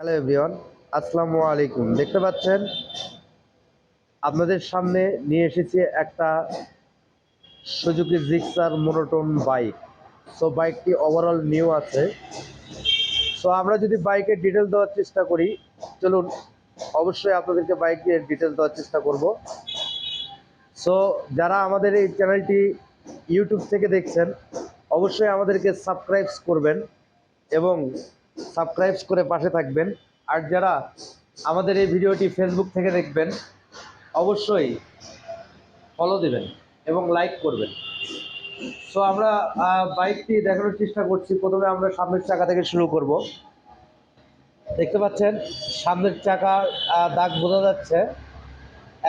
Hello everyone, আসসালামু আলাইকুম। দেখতে পাচ্ছেন, আপনাদের সামনে নিয়ে এসেছি একটা Suzuki Gixxer monotone bike. So বাইকটি ওভারঅল নিউ আছে। সো আমরা যদি বাইকের ডিটেল দেওয়ার চেষ্টা করি, চলুন, অবশ্যই আপনাদেরকে বাইকের ডিটেল দেওয়ার চেষ্টা করব। সো যারা আমাদের এই চ্যানেলটি ইউটিউব থেকে দেখছেন, অবশ্যই আমাদেরকে সাবস্ক্রাইব করবেন এবং সাবস্ক্রাইব করে পাশে থাকবেন। আর যারা আমাদের এই ভিডিওটি ফেসবুক থেকে দেখবেন, অবশ্যই ফলো দেবেন এবং লাইক করবেন। সো আমরা বাইকটি দেখানোর চেষ্টা করছি। প্রথমে আমরা সামনের চাকা থেকে শুরু করব। দেখতে পাচ্ছেন, সামনের চাকা দাগ বোঝা যাচ্ছে।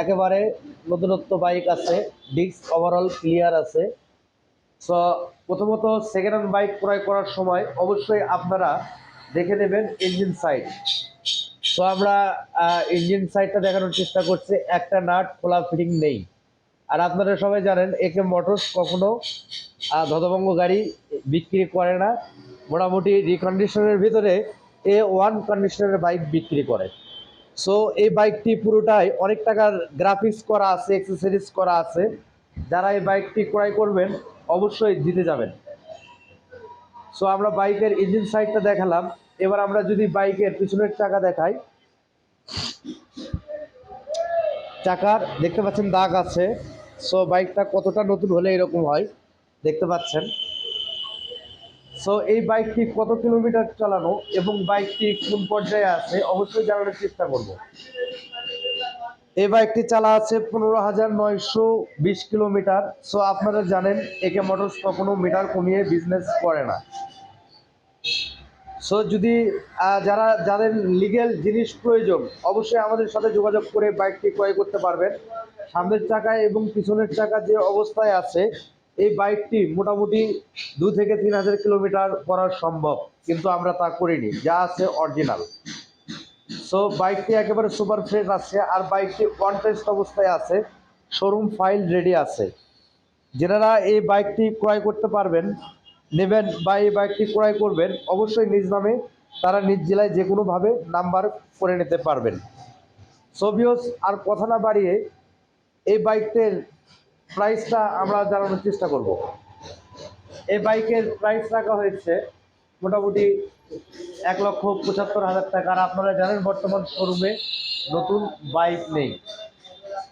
একেবারে নতুনত্ব বাইক আছে ডিস্ক ওভারঅল ক্লিয়ার আছে। সো প্রথমত সেকেন্ড হ্যান্ড বাইক ক্রয় করার সময় অবশ্যই আপনারা দেখে নেবেন ইঞ্জিন সাইড সো আমরা ইঞ্জিন সাইডটা দেখানোর চেষ্টা করছি, একটা নাট খোলা ফিটিং নেই। আর আপনারা সবাই জানেন, একে মোটরস কখনো ধতভঙ্গ গাড়ি বিক্রি করে না। মোটামুটি রিকন্ডিশনের ভিতরে এ ওয়ান কন্ডিশনের বাইক বিক্রি করে। সো এই বাইকটি পুরোটাই অনেক টাকার গ্রাফিক্স করা আছে এক্সেসরিজ করা আছে। যারা এই বাইকটি ক্রয় করবেন, অবশ্যই জিতে যাবেন। সো আমরা বাইকের ইঞ্জিন সাইডটা দেখালাম। এবার আমরা যদি বাইকের পিছনের চাকা দেখাই। চাকার, দেখতে পাচ্ছেন দাগ আছে। সো বাইকটা কতটা নতুন হলে এরকম হয়, দেখতে পাচ্ছেন। সো এই বাইকটি কত কিলোমিটার চালানো এবং বাইকটি কোন পর্যায়ে আছে, অবশ্যই জানানোর চেষ্টা করব। এই বাইকটি চালা আছে পনেরো হাজার নয়শো বিশ কিলোমিটার। সো আপনারা জানেন, একে মোটরস কখনো মিটার কমিয়ে বিজনেস করে না। সো যদি যারা, যাদের লিগেল জিনিস প্রয়োজন, অবশ্যই আমাদের সাথে যোগাযোগ করে বাইকটি ক্রয় করতে পারবেন। সামনের চাকায় এবং পিছনের চাকা যে অবস্থায় আছে, এই বাইকটি মোটামুটি দু থেকে তিন হাজার কিলোমিটার করা সম্ভব, কিন্তু আমরা তা করিনি, যা আছে অরিজিনাল সো বাইকটি একেবারে সুপার ফ্রেশ আছে, আর বাইকটি ওয়ান টেস্ট অবস্থায় আছে শোরুম ফাইল রেডি আছে। যেনারা এই বাইকটি ক্রয় করতে পারবেন নেবেন বা এই বাইকটি ক্রয় করবেন, অবশ্যই নিজ নামে তারা নিজ জেলায় যে কোনোভাবে নাম্বার করে নিতে পারবেন। সোভিওস আর কথা না বাড়িয়ে এই বাইকটির প্রাইসটা আমরা জানানোর চেষ্টা করব। এই বাইকের প্রাইস রাখা হয়েছে মোটামুটি এক লক্ষ পঁচাত্তর হাজার টাকা। আর আপনারা জানেন বর্তমান শোরুমে নতুন বাইক নেই।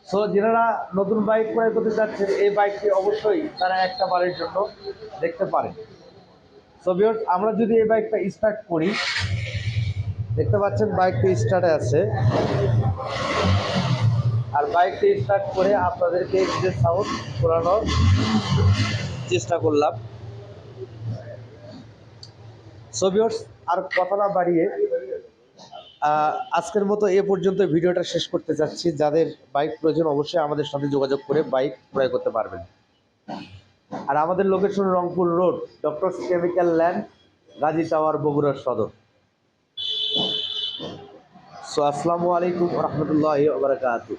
সো যারা নতুন বাইক ক্রয় করতে যাচ্ছেন, এই বাইকটি অবশ্যই তারা একটা বারের জন্য দেখতে পারেন। সো ভিউয়ার্স আমরা যদি এই বাইকটা স্টার্ট করি, দেখতে পাচ্ছেন বাইকটি স্টার্টে আছে। আর বাইকটি স্টার্ট করে আপনাদেরকে যে সাউন্ড করানোর চেষ্টা করলাম। সো ভিউয়ার্স আর কথা না বাড়িয়ে আজকের মতো এ পর্যন্ত ভিডিওটা শেষ করতে চাচ্ছি যাদের বাইক প্রয়োজন অবশ্যই আমাদের সাথে যোগাযোগ করে বাইক ক্রয় করতে পারবেন। আর আমাদের location Rangpur road doctor chemical land Gazi tower বগুড়ার সদর। সো আসসালামু আলাইকুম রহমতুল্লাহ বারকাতুহ।